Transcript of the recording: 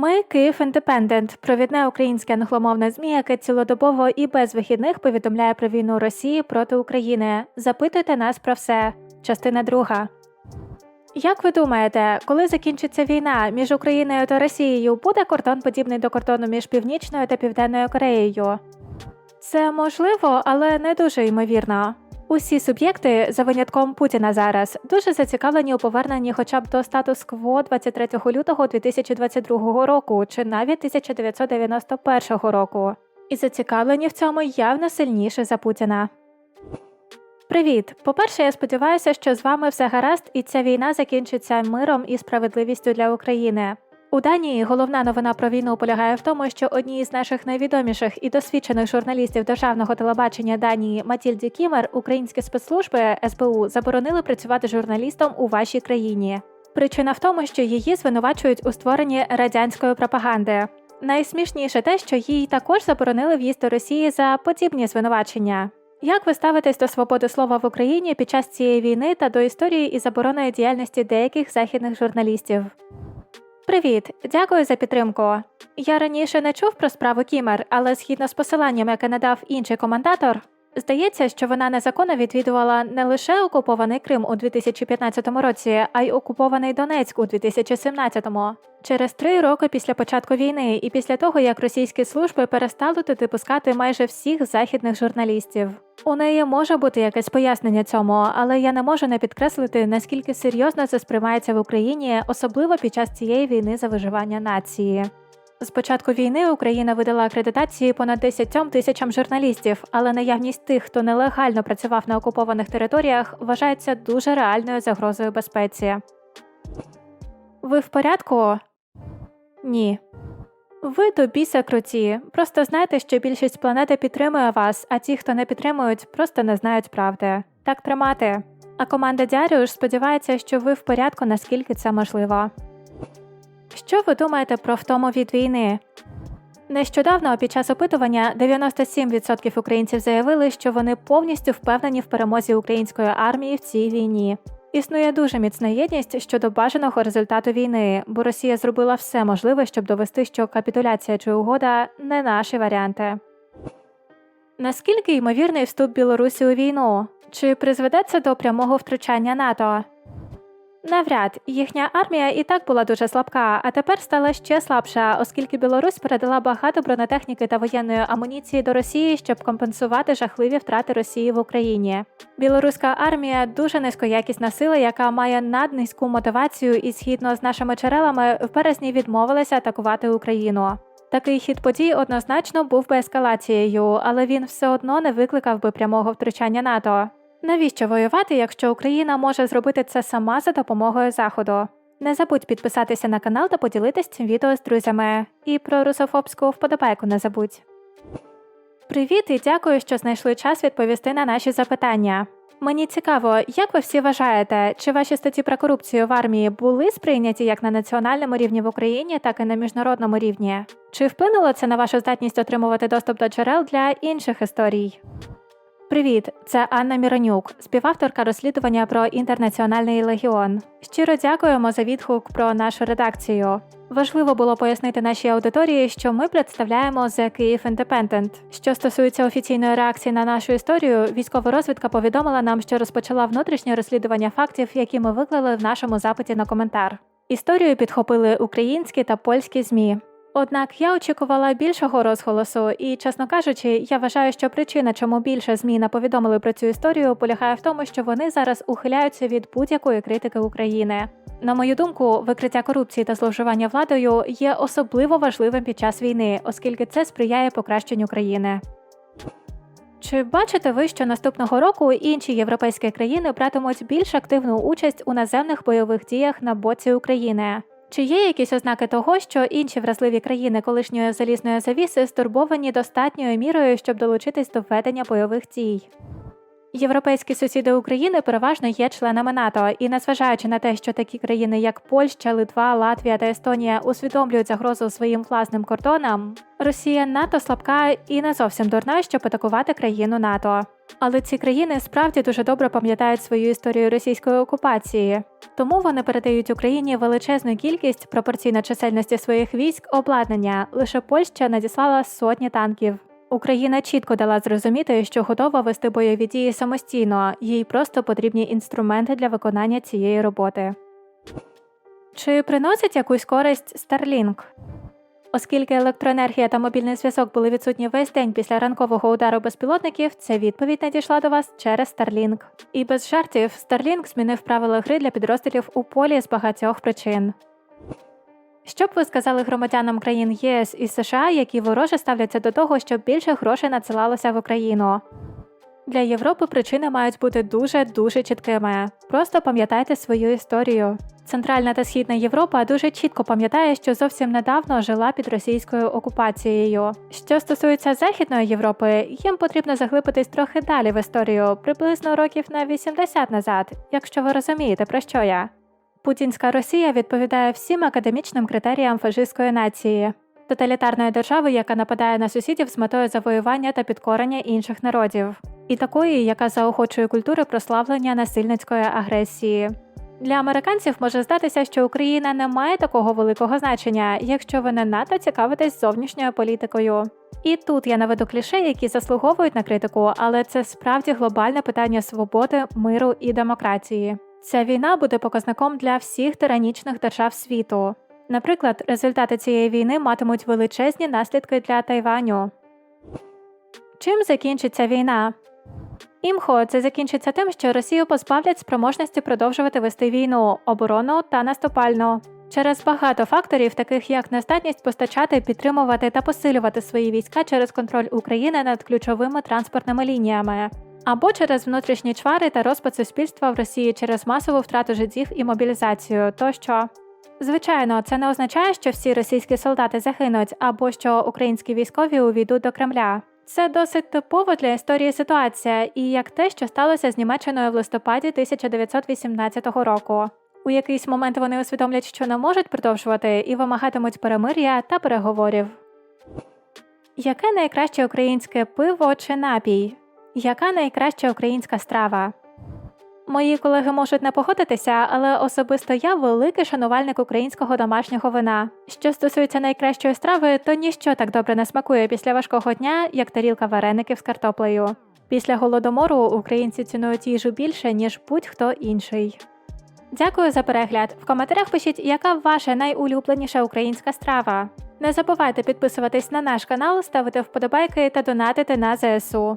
Ми Київ Індепендент, провідне українське англомовне ЗМІ, яке цілодобово і без вихідних повідомляє про війну Росії проти України. Запитуйте нас про все. Частина друга. Як ви думаєте, коли закінчиться війна між Україною та Росією, буде кордон подібний до кордону між Північною та Південною Кореєю? Це можливо, але не дуже ймовірно. Усі суб'єкти, за винятком Путіна зараз, дуже зацікавлені у поверненні хоча б до статус-кво 23 лютого 2022 року чи навіть 1991 року. І зацікавлені в цьому явно сильніше за Путіна. Привіт! По-перше, я сподіваюся, що з вами все гаразд і ця війна закінчиться миром і справедливістю для України. У Данії головна новина про війну полягає в тому, що одній з наших найвідоміших і досвідчених журналістів державного телебачення Данії Матільді Кімер українські спецслужби СБУ заборонили працювати журналістом у вашій країні. Причина в тому, що її звинувачують у створенні радянської пропаганди. Найсмішніше те, що їй також заборонили в'їзд до Росії за подібні звинувачення. Як ви ставитесь до свободи слова в Україні під час цієї війни та до історії і забороненої діяльності деяких західних журналістів? Привіт, дякую за підтримку. Я раніше не чув про справу Кімер, але згідно з посиланням, яке надав інший коментатор, здається, що вона незаконно відвідувала не лише окупований Крим у 2015 році, а й окупований Донецьк у 2017 Через три роки після початку війни і після того, як російські служби перестали туди пускати майже всіх західних журналістів. У неї може бути якесь пояснення цьому, але я не можу не підкреслити, наскільки серйозно це сприймається в Україні, особливо під час цієї війни за виживання нації. З початку війни Україна видала акредитації понад 10 тисячам журналістів, але наявність тих, хто нелегально працював на окупованих територіях, вважається дуже реальною загрозою безпеці. Ви в порядку? Ні. Ви до біса круті. Просто знайте, що більшість планети підтримує вас, а ті, хто не підтримують, просто не знають правди. Так тримати. А команда Дяріуш сподівається, що ви в порядку, наскільки це можливо. Що ви думаєте про втому від війни? Нещодавно під час опитування 97% українців заявили, що вони повністю впевнені в перемозі української армії в цій війні. Існує дуже міцна єдність щодо бажаного результату війни, бо Росія зробила все можливе, щоб довести, що капітуляція чи угода не наші варіанти. Наскільки ймовірний вступ Білорусі у війну? Чи призведе це до прямого втручання НАТО? Навряд їхня армія і так була дуже слабка, а тепер стала ще слабша, оскільки Білорусь передала багато бронетехніки та воєнної амуніції до Росії, щоб компенсувати жахливі втрати Росії в Україні. Білоруська армія дуже низькоякісна сила, яка має наднизьку мотивацію і згідно з нашими джерелами в березні відмовилася атакувати Україну. Такий хід подій однозначно був би ескалацією, але він все одно не викликав би прямого втручання НАТО. Навіщо воювати, якщо Україна може зробити це сама за допомогою Заходу? Не забудь підписатися на канал та поділитись цим відео з друзями. І про русофобську вподобайку не забудь. Привіт і дякую, що знайшли час відповісти на наші запитання. Мені цікаво, як ви всі вважаєте, чи ваші статті про корупцію в армії були сприйняті як на національному рівні в Україні, так і на міжнародному рівні? Чи вплинуло це на вашу здатність отримувати доступ до джерел для інших історій? Привіт, це Анна Міронюк, співавторка розслідування про інтернаціональний легіон. Щиро дякуємо за відгук про нашу редакцію. Важливо було пояснити нашій аудиторії, що ми представляємо The Київ Independent. Що стосується офіційної реакції на нашу історію, військова розвідка повідомила нам, що розпочала внутрішнє розслідування фактів, які ми виклали в нашому запиті на коментар. Історію підхопили українські та польські змі. Однак я очікувала більшого розголосу, і, чесно кажучи, я вважаю, що причина, чому більше ЗМІ не повідомили про цю історію, полягає в тому, що вони зараз ухиляються від будь-якої критики України. На мою думку, викриття корупції та зловживання владою є особливо важливим під час війни, оскільки це сприяє покращенню країни. Чи бачите ви, що наступного року інші європейські країни братимуть більш активну участь у наземних бойових діях на боці України? Чи є якісь ознаки того, що інші вразливі країни колишньої залізної завіси стурбовані достатньою мірою, щоб долучитись до введення бойових дій? Європейські сусіди України переважно є членами НАТО, і незважаючи на те, що такі країни, як Польща, Литва, Латвія та Естонія, усвідомлюють загрозу своїм власним кордонам, Росія надто слабка і не зовсім дурна, щоб атакувати країну НАТО. Але ці країни справді дуже добре пам'ятають свою історію російської окупації, тому вони передають Україні величезну кількість пропорційно чисельності своїх військ обладнання. Лише Польща надіслала сотні танків. Україна чітко дала зрозуміти, що готова вести бойові дії самостійно, їй просто потрібні інструменти для виконання цієї роботи. Чи приносить якусь користь Starlink? Оскільки електроенергія та мобільний зв'язок були відсутні весь день після ранкового удару безпілотників, ця відповідь надійшла до вас через Starlink. І без жартів Starlink змінив правила гри для підрозділів у полі з багатьох причин. Що б ви сказали громадянам країн ЄС і США, які вороже ставляться до того, щоб більше грошей надсилалося в Україну? Для Європи причини мають бути дуже дуже чіткими. Просто пам'ятайте свою історію. Центральна та Східна Європа дуже чітко пам'ятає, що зовсім недавно жила під російською окупацією. Що стосується Західної Європи, їм потрібно заглибитись трохи далі в історію, приблизно років на 80 назад, якщо ви розумієте, про що я. Путінська Росія відповідає всім академічним критеріям фашистської нації, тоталітарної держави, яка нападає на сусідів з метою завоювання та підкорення інших народів, і такої, яка заохочує культури прославлення насильницької агресії. Для американців може здатися, що Україна не має такого великого значення, якщо ви не надто цікавитесь зовнішньою політикою. І тут я наведу кліше, які заслуговують на критику, але це справді глобальне питання свободи, миру і демократії. Ця війна буде показником для всіх тиранічних держав світу. Наприклад, результати цієї війни матимуть величезні наслідки для Тайваню. Чим закінчиться війна? Імхо це закінчиться тим, що Росію позбавлять спроможності продовжувати вести війну, оборону та наступальну. Через багато факторів, таких як нездатність постачати, підтримувати та посилювати свої війська через контроль України над ключовими транспортними лініями, або через внутрішні чвари та розпад суспільства в Росії через масову втрату життів і мобілізацію тощо. Звичайно, це не означає, що всі російські солдати загинуть або що українські військові увійдуть до Кремля. Це досить типова для історії ситуація, і як те, що сталося з Німеччиною в листопаді 1918 року. У якийсь момент вони усвідомлять, що не можуть продовжувати, і вимагатимуть перемир'я та переговорів. Яке найкраще українське пиво чи напій? Яка найкраща українська страва? Мої колеги можуть не погодитися, але особисто я великий шанувальник українського домашнього вина. Що стосується найкращої страви, то ніщо так добре не смакує після важкого дня, як тарілка вареників з картоплею. Після голодомору українці цінують їжу більше, ніж будь-хто інший. Дякую за перегляд. В коментарях пишіть, яка ваша найулюбленіша українська страва. Не забувайте підписуватись на наш канал, ставити вподобайки та донатити на ЗСУ.